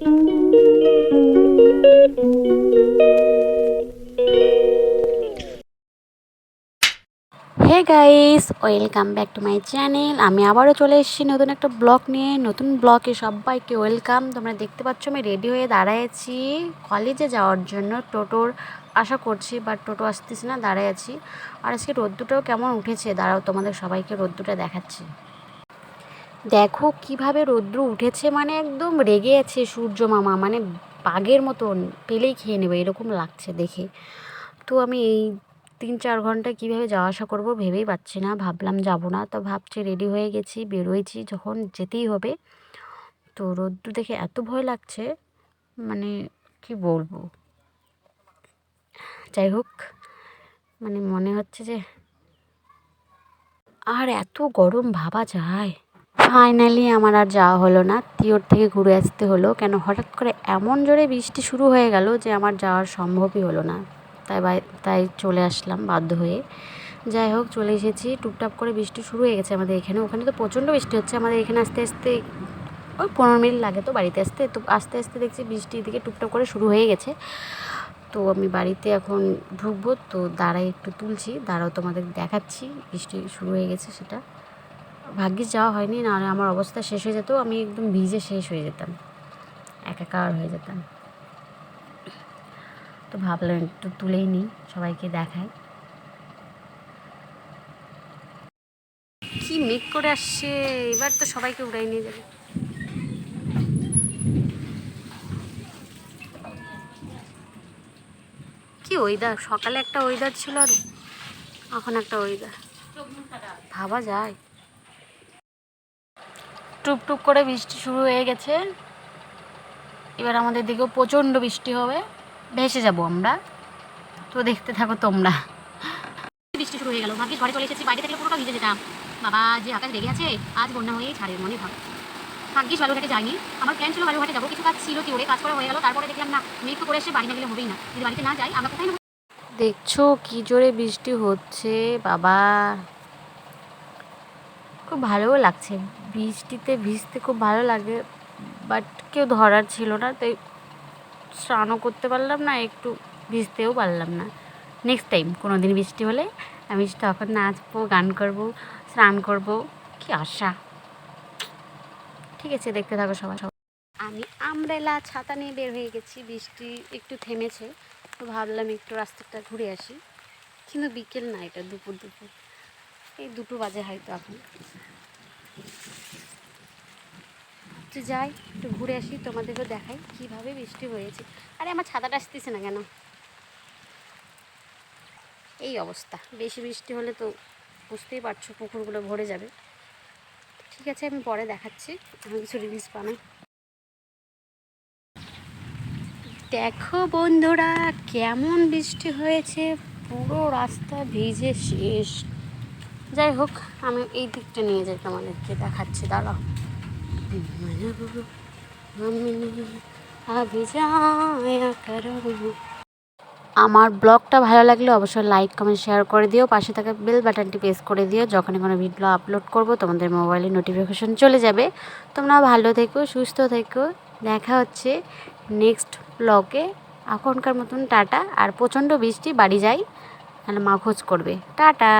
Hey guys welcome back to my channel আমি আবারও চলে এসেছি নতুন একটা ব্লগ নিয়ে। নতুন ব্লগে সবাইকে ওয়েলকাম তোমরা দেখতে পাচ্ছ আমি রেডি হয়ে দাঁড়ায় আছি কলেজে যাওয়ার জন্য। টোটোর আশা করছি বাট টোটো আসতেছি না, দাঁড়ায় আছি। আর আজকে রোদ্দুটাও কেমন উঠেছে? দাঁড়াও, তোমাদের সবাইকে রোদ্দুটা দেখাচ্ছি। দেখো কীভাবে রৌদ্র উঠেছে মানে একদম রেগে আছে সূর্য মামা মানে বাঘের মতন, পেলেই খেয়ে নেবে, এরকম লাগছে দেখে। তো আমি এই তিন চার ঘণ্টা কীভাবে যাওয়া আসা করব ভেবেই পাচ্ছি না, ভাবলাম যাব না, তো ভাবছি রেডি হয়ে গেছি, বেরোয়েছি যখন যেতেই হবে। তো রোদ্দু দেখে এত ভয় লাগছে মানে কি বলব? যাই হোক মানে মনে হচ্ছে যে, আর এত গরম ভাবা যায়। ফাইনালি আমার আর যাওয়া হলো না। তিওর থেকে ঘুরে আসতে হলো। কেন? হঠাৎ করে এমন জোরে বৃষ্টি শুরু হয়ে গেল যে আমার যাওয়ার সম্ভবই হলো না। তাই তাই চলে আসলাম বাধ্য হয়ে। যাই হোক, চলে এসেছি। টুকটাপ করে বৃষ্টি শুরু হয়ে গেছে আমাদের এখানে। ওখানে তো প্রচণ্ড বৃষ্টি হচ্ছে। আমাদের এখানে আস্তে আস্তে ওই পনেরো মিনিট লাগে তো বাড়িতে আসতে। তো আস্তে আস্তে দেখছি বৃষ্টির দিকে টুকটাপ করে শুরু হয়ে গেছে। তো আমি বাড়িতে এখন ঢুকবো। তো দাঁড়াই একটু তুলছি। দাঁড়াও তোমাদের দেখাচ্ছি। বৃষ্টি শুরু হয়ে গেছে সেটা। ভাগ্যিস যাওয়া হয়নি, নাহলে আমার অবস্থা শেষ হয়ে যেত, আমি একদম ভিজে শেষ হয়ে যেতাম। একাকার হয়ে যেতাম। তো ভাবলাম একটু তুলেই নিই, সবাইকে দেখাই। কি মেঘ করে আসছে, এবার তো সবাইকে উড়াই নিয়ে যাবে। কি ওয়েদার সকালে একটা ওয়েদার ছিল আর এখন একটা ওয়েদার ভাবা যায়। টুপ টুপ করে বৃষ্টি শুরু হয়ে গেছে। এবার আমাদের দিকেও প্রচণ্ড বৃষ্টি হবে। ভেসে যাব আমরা। তো দেখতে থাকো তোমরা। বৃষ্টি শুরু হয়ে গেল। ভাগ্যিস ঘরে চলে এসেছি। বাইরে থাকলে পুরোটা ভিজে যেতাম। বাবা, যে আকাশ রেগে আছে, আজ বন্যা হয়েই ছাড়ে মনে ভাব। ভাগ্যিস বালুঘাটে যাইনি। আমার প্ল্যান ছিল বালুঘাটে যাব। কিছু কাজ ছিল কি ওরে, কাজ করা হয়ে গেল। তারপরে দেখলাম, না, মেঘ করে এসে বাড়ি না গেলে হবেই না। যদি বাড়িতে না যাই, আমরা কোথায় দেখছ কি জোরে বৃষ্টি হচ্ছে, বাবা। খুব ভালোও লাগছে। বৃষ্টিতে ভিজতে খুব ভালো লাগে বাট কেউ ধরার ছিল না, তাই স্নানও করতে পারলাম না, একটু ভিজতেও পারলাম না। নেক্সট টাইম কোনো দিন বৃষ্টি হলে আমি তখন নাচবো, গান করব, স্নান করব, কি আশা। ঠিক আছে, দেখতে থাকো সবাই সবাই। আমি আমরেলা ছাতা নিয়ে বের হয়ে গেছি, বৃষ্টি একটু থেমেছে, তো ভাবলাম একটু রাস্তাটা ঘুরে আসি। কিন্তু বিকেল না, এটা দুপুর দুপুর। এই দুটো বাজে হয়তো এখন। তো যাই, একটু ঘুরে আসি তোমাদেরকে দেখাই কীভাবে বৃষ্টি হয়েছে। আরে, আমার ছাতাটা আসতেছে না কেন? এই অবস্থা। বেশি বৃষ্টি হলে তো বুঝতেই পারছ পুকুরগুলো ভরে যাবে। ঠিক আছে, আমি পরে দেখাচ্ছি। আমি কিছু রিলিজ বানাই। দেখো বন্ধুরা, কেমন বৃষ্টি হয়েছে। পুরো রাস্তা ভিজে শেষ। যাই হোক, আমি এই দিকটা নিয়ে যাই তোমাদেরকে দেখাচ্ছি, দাঁড়াও। আমার ব্লগটা ভালো লাগলে অবশ্যই লাইক, কমেন্ট, শেয়ার করে দিও, পাশে থাকা বেল বাটনটি প্রেস করে দিও, যখনই কোনো ভিডিও আপলোড করব, তোমাদের মোবাইলে নোটিফিকেশন চলে যাবে। তোমরা ভালো থেকো, সুস্থ থেকো, দেখা হচ্ছে নেক্সট ব্লগে এখনকার মতন টাটা, আর প্রচণ্ড বৃষ্টি, বাড়ি যাই, তাহলে মা খোঁজ করবে। টাটা!